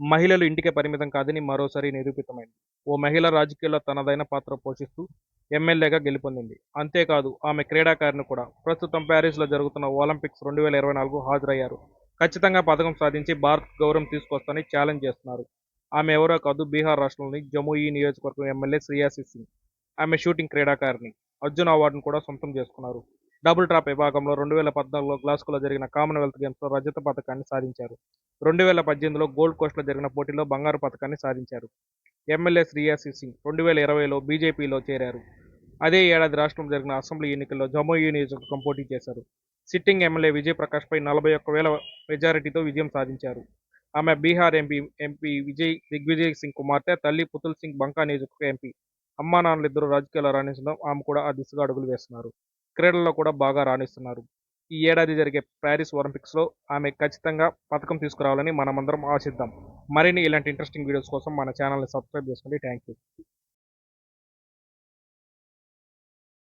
మహిళలు ఇంటికే పరిమితం కాదని మరోసారి నిరూపితమైంది. ఓ మహిళ రాజకీయాల్లో తనదైన పాత్ర పోషిస్తూ ఎమ్మెల్యేగా గెలుపొందింది. అంతేకాదు ఆమె క్రీడాకారిణి కూడా. ప్రస్తుతం ప్యారిస్లో జరుగుతున్న ఒలింపిక్స్ రెండు వేల ఇరవై నాలుగు హాజరయ్యారు. ఖచ్చితంగా పథకం సాధించి భారత్ గౌరవం తీసుకొస్తానని ఛాలెంజ్ చేస్తున్నారు. ఆమె ఎవరో కాదు బీహార్ రాష్ట్రంలోని జముయి నియోజకవర్గం ఎమ్మెల్యే శ్రేయాసి సింగ్. ఆమె షూటింగ్ క్రీడాకారిణి. అర్జున్ అవార్డును కూడా సొంతం చేసుకున్నారు. డబుల్ ట్రాప్ విభాగంలో రెండు వేల పద్నాలుగులో గ్లాస్కోలో జరిగిన కామన్వెల్త్ గేమ్స్లో రజత పథకాన్ని సాధించారు. రెండు వేల పద్దెనిమిదిలో గోల్డ్ కోస్ట్లో జరిగిన పోటీలో బంగారు పథకాన్ని సాధించారు. ఎమ్మెల్యే శ్రీయాసి సింగ్ రెండు వేల ఇరవైలో బీజేపీలో చేరారు. అదే ఏడాది రాష్ట్రంలో జరిగిన అసెంబ్లీ ఎన్నికల్లో జమ్మూయూ నియోజకవర్గం పోటీ చేశారు. సిట్టింగ్ ఎమ్మెల్యే విజయ్ ప్రకాష్పై నలభై ఒక్క వేల మెజారిటీతో విజయం సాధించారు. ఆమె బీహార్ ఎంపీ ఎంపీ విజయ్ దిగ్విజయ్ సింగ్ కుమార్తె తల్లి పుతుల్ సింగ్ బంకా నియోజకవర్గ ఎంపీ. అమ్మా నాన్నలిద్దరూ రాజకీయాల్లో రాణించడం ఆమె కూడా ఆ దిశగా అడుగులు వేస్తున్నారు. క్రీడల్లో కూడా బాగా రాణిస్తున్నారు. ఈ ఏడాది జరిగే ప్యారిస్ ఒలింపిక్స్లో ఆమె ఖచ్చితంగా పథకం తీసుకురావాలని మనమందరం ఆశిద్దాం. మరిన్ని ఇలాంటి ఇంట్రెస్టింగ్ వీడియోస్ కోసం మన ఛానల్ని సబ్స్క్రైబ్ చేసుకోండి. Thank you